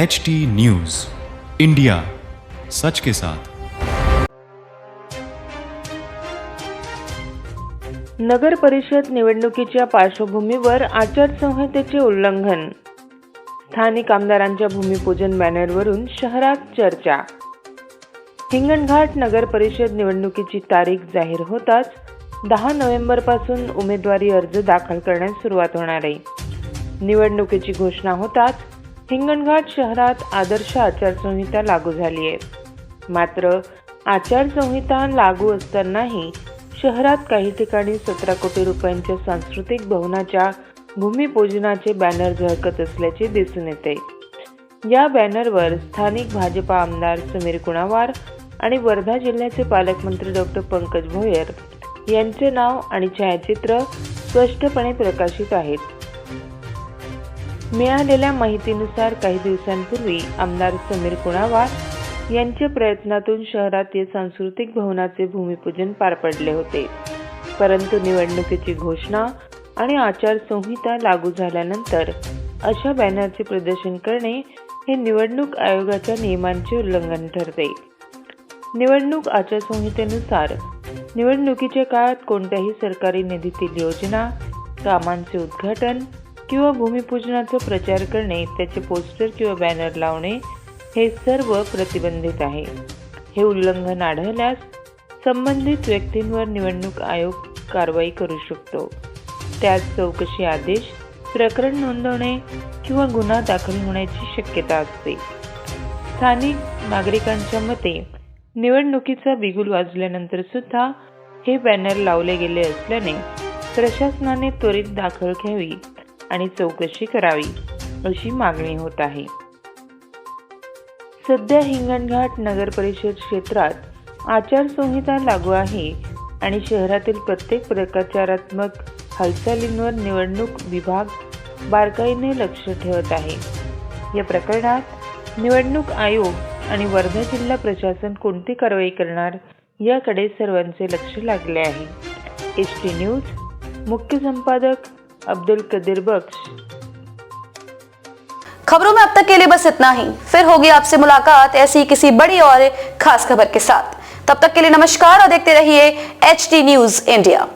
H T news India सच के साथ नगर परिषद निवडणुकीच्या पार्श्वभूमीवर आचारसंहितेचे उल्लंघन. स्थानिक आमदारांच्या भूमिपूजन बॅनरवरून शहरात चर्चा. हिंगणघाट नगर परिषद निवडणुकीची तारीख जाहीर होताच दहा नोव्हेंबरपासून उमेदवारी अर्ज दाखल करण्यास सुरुवात होणार आहे. निवडणुकीची घोषणा होताच हिंगणघाट शहरात आदर्श आचारसंहिता लागू झाली आहे. मात्र आचारसंहिता लागू असतानाही शहरात काही ठिकाणी सतरा कोटी रुपयांच्या सांस्कृतिक भवनाच्या भूमिपूजनाचे बॅनर झळकत असल्याचे दिसून येते. या बॅनरवर स्थानिक भाजपा आमदार समीर कुणावार आणि वर्धा जिल्ह्याचे पालकमंत्री डॉक्टर पंकज भोयर यांचे नाव आणि छायाचित्र स्पष्टपणे प्रकाशित आहेत. मिळालेल्या माहितीनुसार काही दिवसांपूर्वी आमदार समीर कुणावार यांच्या प्रयत्नातून शहरातील सांस्कृतिक भवनाचे भूमिपूजन पार पडले होते. परंतु निवडणुकीची घोषणा आणि आचारसंहिता लागू झाल्यानंतर अशा बॅनरचे प्रदर्शन करणे हे निवडणूक आयोगाच्या नियमांचे उल्लंघन ठरते. निवडणूक आचारसंहितेनुसार निवडणुकीच्या काळात कोणत्याही सरकारी निधीतील योजना कामांचे उद्घाटन किंवा भूमिपूजनाचा प्रचार करणे त्याचे पोस्टर किंवा बॅनर लावणे हे सर्व प्रतिबंधित आहे. हे उल्लंघन आढळल्यास संबंधित व्यक्तींवर निवडणूक आयोग कारवाई करू शकतो. त्यात चौकशी आदेश प्रकरण नोंदवणे किंवा गुन्हा दाखल होण्याची शक्यता असते. स्थानिक नागरिकांच्या मते निवडणुकीचा बिगुल वाजल्यानंतर सुद्धा हे बॅनर लावले गेले असल्याने प्रशासनाने त्वरित दाखल घ्यावी आणि चौकशी करावी अशी मागणी होत आहे. सध्या हिंगणघाट नगर परिषद क्षेत्रात आचारसंहिता लागू आहे आणि शहरातील प्रत्येक प्रकाचारात्मक हालचालींवर निवडणूक विभाग बारकाईने लक्ष ठेवत आहे. या प्रकरणात निवडणूक आयोग आणि वर्धा जिल्हा प्रशासन कोणती कारवाई करणार याकडे सर्वांचे लक्ष लागले आहे. एच टी न्यूज मुख्य संपादक अब्दुल कदीर बख्श। खबरों में अब तक के लिए बस इतना ही। फिर होगी आपसे मुलाकात ऐसी किसी बड़ी और खास खबर के साथ। तब तक के लिए नमस्कार और देखते रहिए एच टी न्यूज़ इंडिया